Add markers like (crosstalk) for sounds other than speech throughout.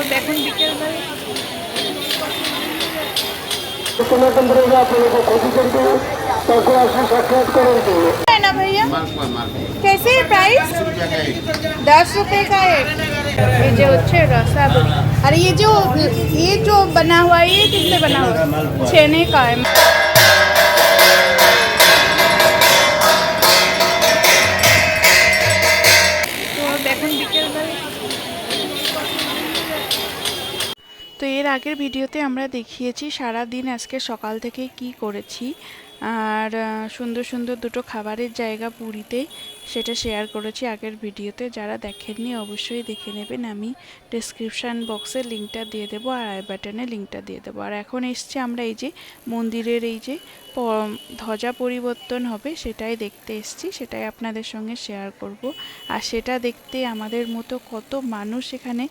এখন বিকেলবেলা কোনো কেন্দ্রে আপনাকে ক্ষতি করবে তারপর আসলে সাক্ষাৎ করার জন্য है ना भैया मालपुआ मालपुआ कैसे है प्राइस रुपया का एक दस रुपए का एक ये जो হচ্ছে रसाबली अरे ये जो ये जो बना हुआ है ये किससे बना हुआ है छेने का है তো এর আগের ভিডিওতে আমরা দেখিয়েছি সারা দিন আজকে সকাল থেকে কি করেছি। আর সুন্দর সুন্দর দুটো খাবারের জায়গা পুরীতে সেটা শেয়ার করেছি আগের ভিডিওতে। যারা দেখেননি অবশ্যই দেখে নেবেন। আমি ডেসক্রিপশান বক্সে লিঙ্কটা দিয়ে দেবো আর আই বাটনে লিঙ্কটা দিয়ে দেবো। আর এখন এসছি আমরা এই যে মন্দিরের এই যে ধ্বজা পরিবর্তন হবে সেটাই দেখতে এসছি, সেটাই আপনাদের সঙ্গে শেয়ার করব। আর সেটা দেখতে আমাদের মতো কত মানুষ এখানে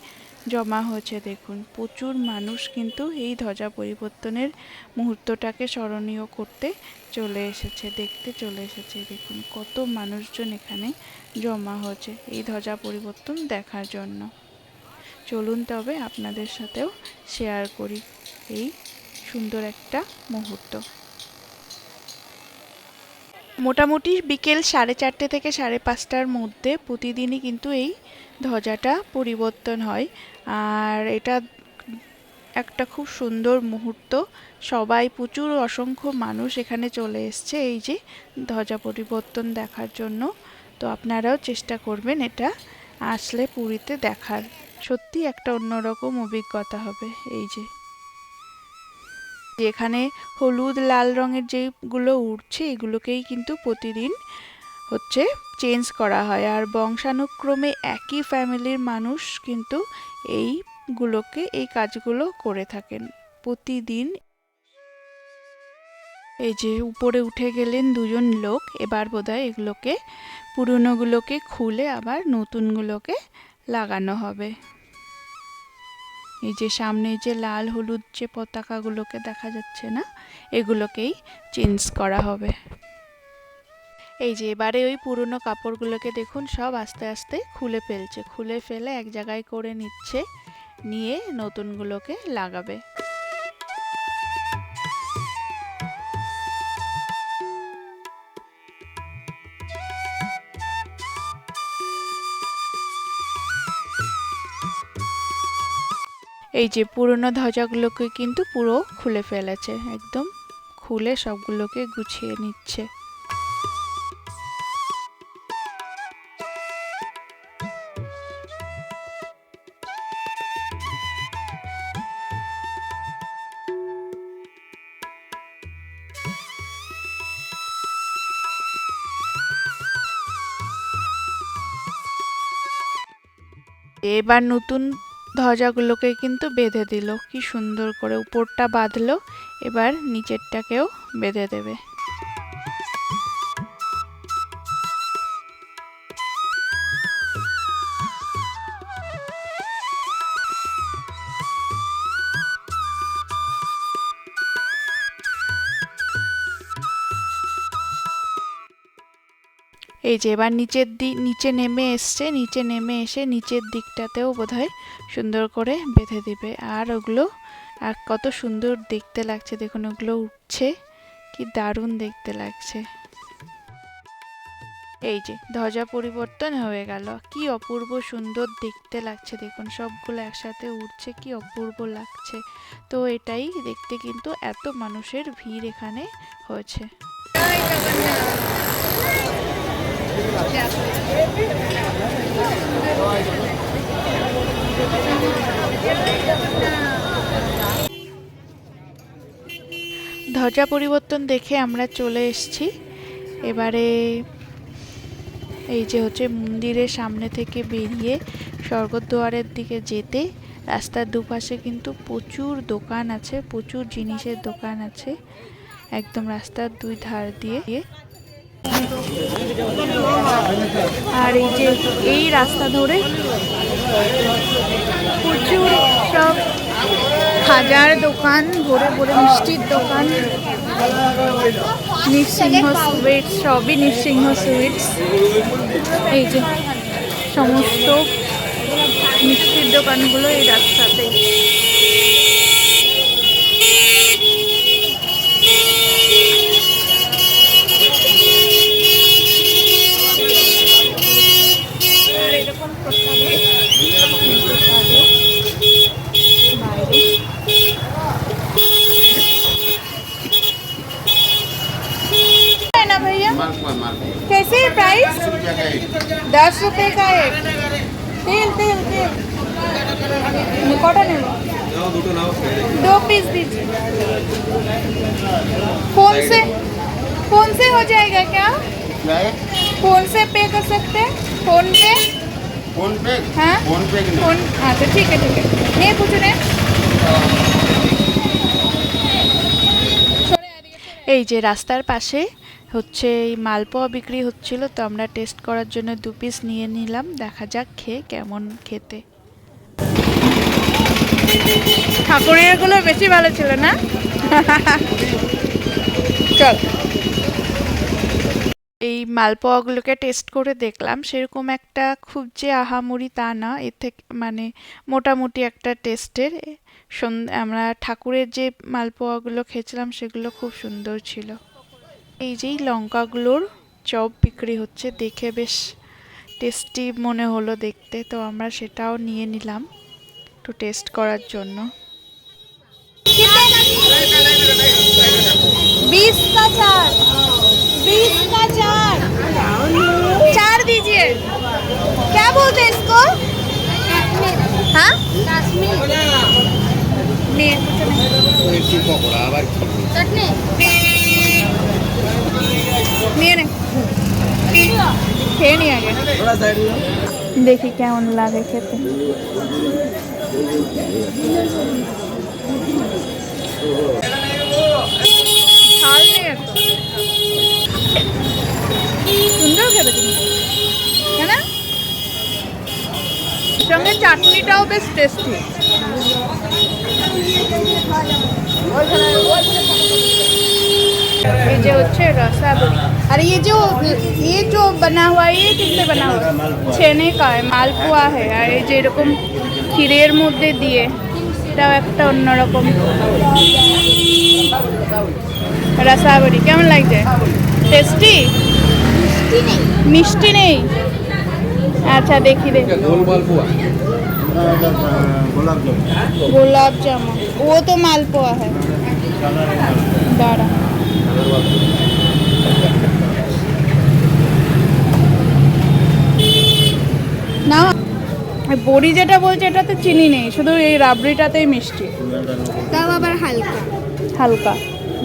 জমা হয়েছে, দেখুন। প্রচুর মানুষ কিন্তু এই ধ্বজা পরিবর্তনের মুহূর্তটাকে স্মরণীয় করতে চলে এসেছে, দেখতে চলে এসেছে। দেখুন, কত মানুষজন এখানে জমা হয়েছে এই ধ্বজা পরিবর্তন দেখার জন্য। চলুন তবে আপনাদের সাথেও শেয়ার করি এই সুন্দর একটা মুহূর্ত। মোটামুটি বিকেল সাড়ে চারটে থেকে সাড়ে পাঁচটার মধ্যে প্রতিদিনই কিন্তু এই ধ্বজাটা পরিবর্তন হয়। আর এটা একটা খুব সুন্দর মুহূর্ত। সবাই প্রচুর অসংখ্য মানুষ এখানে চলে এসছে এই যে ধ্বজা পরিবর্তন দেখার জন্য। তো আপনারাও চেষ্টা করবেন এটা আসলে পুরীতে দেখার। সত্যি একটা অন্যরকম অভিজ্ঞতা হবে এই যে। যেখানে হলুদ, লাল রঙের যেগুলো উঠছে এগুলোকেই কিন্তু প্রতিদিন হচ্ছে চেঞ্জ করা হয়। আর বংশানুক্রমে একই ফ্যামিলির মানুষ কিন্তু এইগুলোকে, এই কাজগুলো করে থাকেন প্রতিদিন। এই যে উপরে উঠে গেলেন দুজন লোক, এবার বোধহয় এগুলোকে, পুরনোগুলোকে খুলে আবার নতুনগুলোকে লাগানো হবে। এই যে সামনে যে লাল হলুদ যে পতাকাগুলোকে দেখা যাচ্ছে না, এগুলোকেই চেঞ্জ করা হবে। এই যে এবারে ওই পুরনো কাপড়গুলোকে দেখুন, সব আস্তে আস্তে খুলে ফেলছে। খুলে ফেলে এক জায়গায় করে নিচ্ছে, নিয়ে নতুনগুলোকে লাগাবে। এই যে পুরনো ধ্বজাগুলোকে কিন্তু পুরো খুলে ফেলেছে, একদম খুলে সবগুলোকে গুছিয়ে নিচ্ছে। এবার নতুন ধ্বজাগুলোকে কিন্তু বেঁধে দিল। কি সুন্দর করে উপরটা বাঁধলো এবার নিচেরটাকেও বেঁধে দেবে। এই যে এবার নিচের দিক নিচে নেমে এসছে, নিচে নেমে এসে নিচের দিকটাতেও বোধহয় সুন্দর করে বেঁধে দিবে। আর ওগুলো, আর কত সুন্দর দেখতে লাগছে, দেখুন ওগুলো উঠছে, কি দারুণ দেখতে লাগছে। এই যে, ধ্বজা পরিবর্তন হয়ে গেল। কি অপূর্ব সুন্দর দেখতে লাগছে, দেখুন সবগুলো একসাথে উঠছে, কি অপূর্ব লাগছে। তো এটাই দেখতে কিন্তু এত মানুষের ভিড় এখানে হয়েছে। ধ্বজা পরিবর্তন দেখে আমরা চলে এসেছি। এবারে এই যে হচ্ছে মন্দিরের সামনে থেকে বেরিয়ে স্বর্গদ্বারের দিকে যেতে, রাস্তার দুপাশে কিন্তু প্রচুর দোকান আছে, প্রচুর জিনিসের দোকান আছে। একদম রাস্তার দুই ধার দিয়ে। আর এই যে এই রাস্তা ধরে প্রচুর সব হাজার দোকান, ভরে ভরে মিষ্টির দোকান, নৃসিংহ সুইটস, সবই নৃসিংহ সুইটস। এই যে সমস্ত মিষ্টির দোকানগুলো এই রাস্তাতে प्राइस दस रुपए का एक तेल तेल तेल कटा নেব दो पीस दीजिए फोन से फोन से हो जाएगा क्या फोन से पे कर सकते हैं फोन पे फोन पे हाँ फोन पे की फोन अच्छा ठीक है ठीक है नहीं पूछ रहे এই যে রাস্তার পাশে হচ্ছে এই মালপোয়া বিক্রি হচ্ছিল, তো আমরা টেস্ট করার জন্য দু পিস নিয়ে নিলাম। দেখা যাক খেয়ে কেমন খেতে। ঠাকুরেরগুলো বেশি ভালো ছিল না? (laughs) চল। এই মালপোয়াগুলোকে টেস্ট করে দেখলাম, সেরকম একটা খুব যে আহামরি তা না, এর থেকে মানে মোটামুটি একটা টেস্টের আমরা ঠাকুরের যে মালপোয়াগুলো খেয়েছিলাম, সেগুলো খুব সুন্দর ছিল। এই যেই লঙ্কাগুলোর চপ বিক্রি হচ্ছে দেখে বেশ টেস্টি মনে হলো দেখতে তো আমরা সেটাও নিয়ে নিলাম একটু টেস্ট করার জন্য बीस का चार बीस का चार चार दीजिए क्या बोलते हैं इसको हाँ नहीं कुछ नहीं নিয়ে খেয়ে নি আগে দেখি কেমন লাগে খেতে। ঝাল নেই এত। সুন্দর খেতে কিন্তু কেন? সঙ্গে চাটনিটাও বেশ টেস্টি এই যে হচ্ছে রসাবলি। अरे ये जो ये जो बना हुआ है ये किससे बना हुआ है छेने का है মালপোয়া है আর এই যে এরকম ক্ষীরের মধ্যে দিয়ে এটাও একটা অন্যরকম রসাবলি কেমন লাগছে টেস্টি মিষ্টি নেই আচ্ছা দেখি দেখি गुलाब जामुन वो तो मालपुआ है दाड़ा না বড়ি যেটা বলছে এটাতে চিনি নেই শুধু এই রাবড়িটাতেই মিষ্টি। তাও আবার হালকা। হালকা।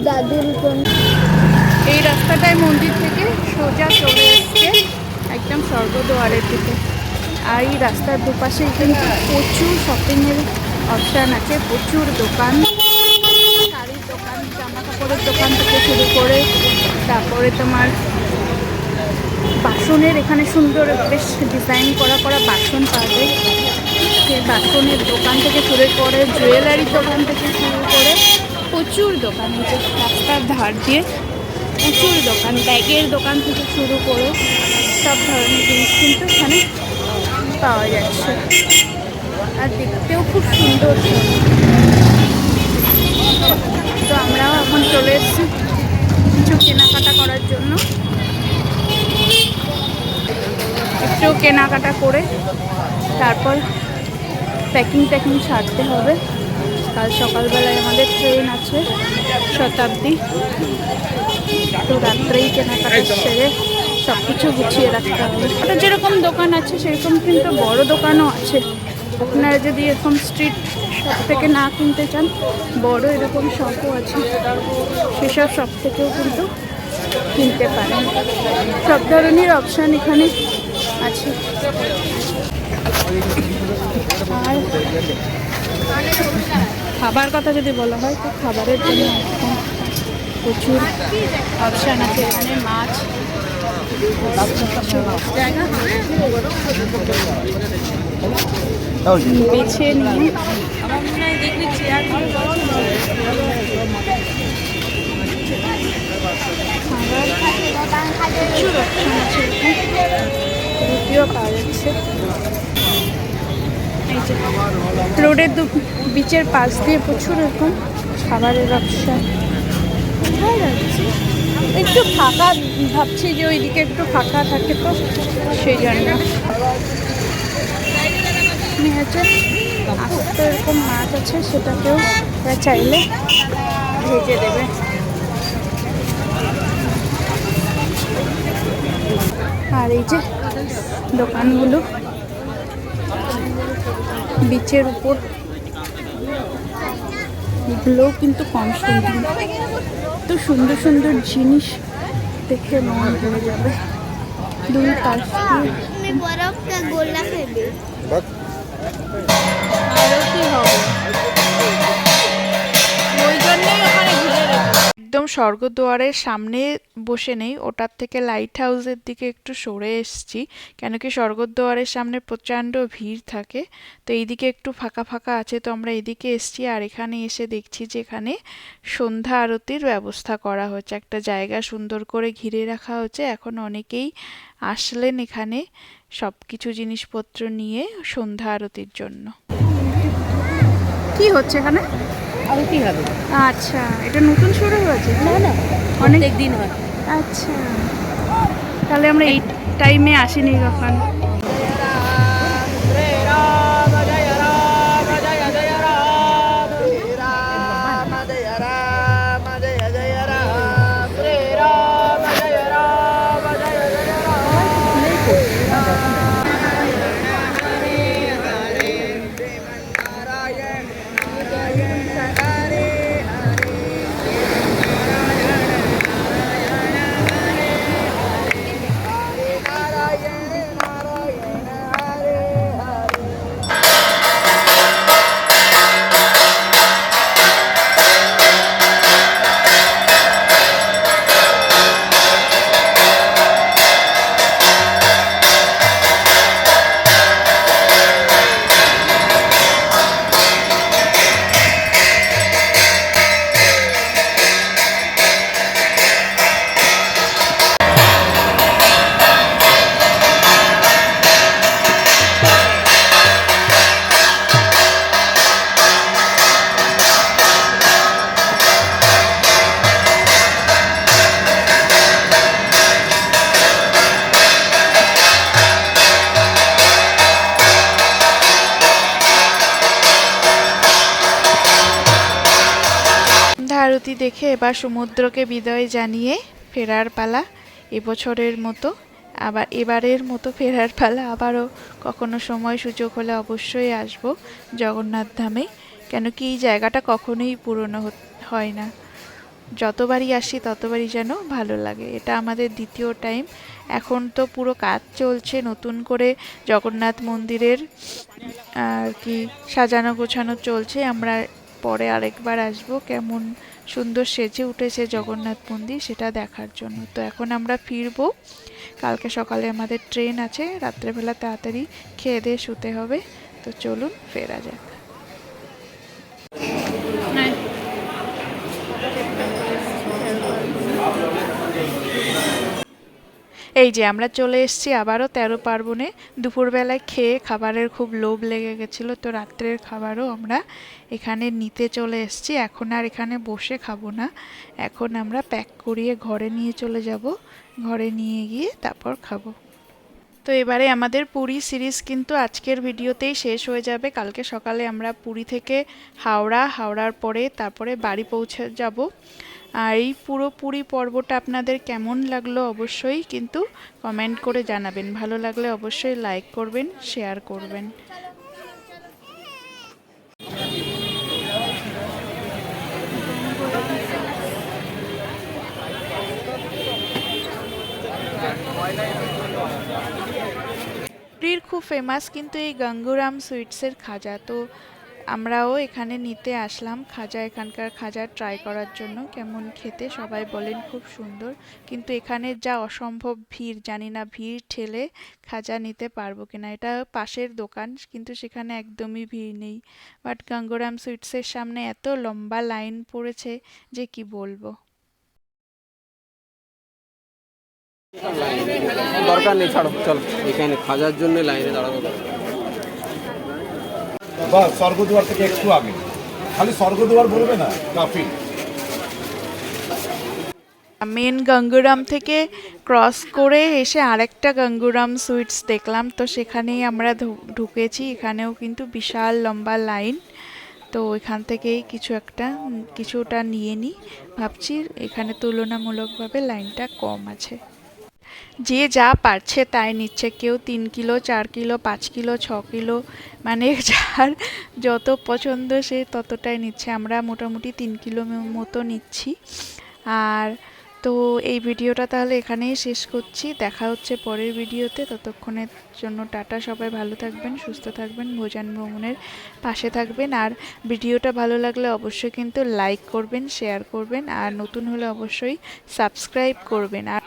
দাদুর এই রাস্তাটায় মন্দির থেকে সোজা চলে এসছে একদম স্বর্গদুয়ারের দিকে। আর এই রাস্তার দুপাশে কিন্তু প্রচুর শপিংয়ের অপশান আছে প্রচুর দোকান। শাড়ির দোকান জামা কাপড়ের দোকান থেকে শুরু করে তারপরে তোমার বাসনের এখানে সুন্দর বেশ ডিজাইন করা করা বাসন পাওয়া যায়। সেই বাসনের দোকান থেকে শুরু করে জুয়েলারির দোকান থেকে শুরু করে প্রচুর দোকান যে রাস্তার ধার দিয়ে প্রচুর দোকান, ব্যাগের দোকান থেকে শুরু করে সব ধরনের জিনিস কিন্তু এখানে পাওয়া যাচ্ছে। আর দেখতেও খুব সুন্দর। তো আমরাও এখন চলে এসেছি কিছু কেনাকাটা করার জন্য। একটু কেনাকাটা করে তারপর প্যাকিং ট্যাকিং ছাড়তে হবে। কাল সকালবেলায় আমাদের ট্রেন আছে শতাব্দী। তো রাত্রেই কেনাকাটা সেরে সব কিছু গুছিয়ে রাখতে হবে। ওটা যেরকম দোকান আছে, সেরকম কিন্তু বড় দোকানও আছে। আপনারা যদি এরকম স্ট্রিট শপ থেকে না কিনতে চান, বড় এরকম শপও আছে। সেসব শপ থেকেও কিন্তু কিনতে পারেন। সব ধরনের অপশান এখানে আছে। আর খাবার কথা যদি বলা হয়, তো খাবারের জন্য প্রচুর অপশান আছে। এখানে মাছ, বেছে নিয়ে খাবার প্রচুর অপশান আছে। রুটিও পাওয়া যাচ্ছে। রোডের দু, বিচের পাশ দিয়ে প্রচুর এরকম খাবারের ব্যবসা। একটু ফাঁকা ভাবছি যে ওইদিকে একটু ফাঁকা থাকে তো, সেই জন্য। আছে আস্ত এরকম মাছ আছে, সেটাকেও চাইলে ভেজে দেবে। আর এই যে দোকানগুলো। বিচের উপর। এগুলোও কিন্তু কম সুন্দর। তো সুন্দর সুন্দর জিনিস দেখে মন ভরে যাবে। দুই পাশ দিয়ে। স্বর্গদুয়ারের সামনে বসে নেই, ওটার থেকে লাইট হাউসের দিকে একটু সরে এসেছি কেন কি স্বর্গদুয়ারের সামনে প্রচণ্ড ভিড় থাকে, তো এইদিকে একটু ফাঁকা ফাঁকা আছে, তো আমরা এদিকে এসেছি আর এখানে এসে দেখছি যে এখানে সন্ধ্যা আরতির ব্যবস্থা করা হয়েছে। একটা জায়গা সুন্দর করে ঘিরে রাখা হয়েছে, এখন অনেকেই আসলেন এখানে সব কিছু জিনিসপত্র নিয়ে সন্ধ্যা আরতির জন্য। কি হচ্ছে এখানে? আরতি হবে? আচ্ছা এটা নতুন শুরু হয়েছে? না না অনেক দিন হয়। আচ্ছা। তাহলে আমরা এই টাইমে আসিনি কখন? দেখে এবার সমুদ্রকে বিদায় জানিয়ে ফেরার পালা এবছরের মতো, আবার এবারের মতো ফেরার পালা আবারও কখনো সময় সুযোগ হলে অবশ্যই আসব জগন্নাথ ধামে। কেন কি এই জায়গাটা কখনোই পুরনো হয় না। যতবারই আসি ততবারই যেন ভালো লাগে। এটা আমাদের দ্বিতীয় টাইম। এখন তো পুরো কাজ চলছে নতুন করে জগন্নাথ মন্দিরের আর কি সাজানো গোছানো চলছে। আমরা পরে আরেকবার আসব। কেমন সুন্দর সেজে উঠেছে জগন্নাথ মন্দির সেটা দেখার জন্য। তো এখন আমরা ফিরব। কালকে সকালে আমাদের ট্রেন আছে, রাত্রেবেলা তাড়াতাড়ি খেয়ে দিয়ে শুতে হবে। তো চলুন, ফেরা যাক। এই যে আমরা চলে এসেছি আবারও তেরো পার্বণে। দুপুরবেলায় খেয়ে খাবারের খুব লোভ লেগে গেছিল, তো রাত্রের খাবারও আমরা এখানে নিতে চলে এসেছি। এখন আর এখানে বসে খাব না। এখন আমরা প্যাক করিয়ে ঘরে নিয়ে চলে যাব। ঘরে নিয়ে গিয়ে তারপর খাব। তো এবারে আমাদের পুরী সিরিজ কিন্তু আজকের ভিডিওতেই শেষ হয়ে যাবে। কালকে সকালে আমরা পুরী থেকে হাওড়া, হাওড়ার পরে তারপরে বাড়ি পৌঁছে যাব। আর এই পুরোপুরি পর্বটা আপনাদের কেমন লাগল অবশ্যই কিন্তু কমেন্ট করে জানাবেন। ভালো লাগলে অবশ্যই লাইক করবেন শেয়ার করবেন। পুরীর খুব ফেমাস কিন্তু এই গঙ্গুরাম সুইটসের খাজা। তো আমরাও এখানে নিতে আসলাম। খাজা, এখানকার খাজা ট্রাই করার জন্য। কেমন খেতে সবাই বলেন খুব সুন্দর। কিন্তু এখানে যা অসম্ভব ভিড়, জানি না ভিড় ঠেলে খাজা নিতে পারব কিনা। এটা পাশের দোকান, কিন্তু সেখানে একদমই ভিড় নেই। বাট গঙ্গুরাম সুইটসের সামনে এত লম্বা লাইন পড়েছে যে কি বলব? দরকার নেই, ছাড়ো, চলো। এখানে খাজার জন্য লাইনে দাঁড়াবো। বা স্বর্গদুয়ার থেকে একটু আগে। খালি স্বর্গদুয়ার বলবে না কাফি মেন গঙ্গুরাম থেকে ক্রস করে এসে আরেকটা গঙ্গুরাম সুইটস দেখলাম, তো সেখানেই আমরা ঢুকেছি। এখানেও কিন্তু বিশাল লম্বা লাইন, তো এখান থেকেই কিছু একটা কিছুটা নিয়ে নিই। ভাবছি এখানে তুলনামূলকভাবে লাইনটা কম আছে। যে যা পারছে তাই নিচ্ছে। কেউ তিন কিলো, চার কিলো, পাঁচ কিলো, ছ কিলো মানে (laughs) যার যত পছন্দ সে ততটাই নিচ্ছে। আমরা মোটামুটি তিন কিলো মতো নিচ্ছি। আর তো এই ভিডিওটা তাহলে এখানেই শেষ করছি। দেখা হচ্ছে পরের ভিডিওতে। ততক্ষণের জন্য টাটা, সবাই ভালো থাকবেন, সুস্থ থাকবেন, ভোজন ভ্রমণের পাশে থাকবেন। আর ভিডিওটা ভালো লাগলে অবশ্যই কিন্তু লাইক করবেন, শেয়ার করবেন। আর নতুন হলে অবশ্যই সাবস্ক্রাইব করবেন। আর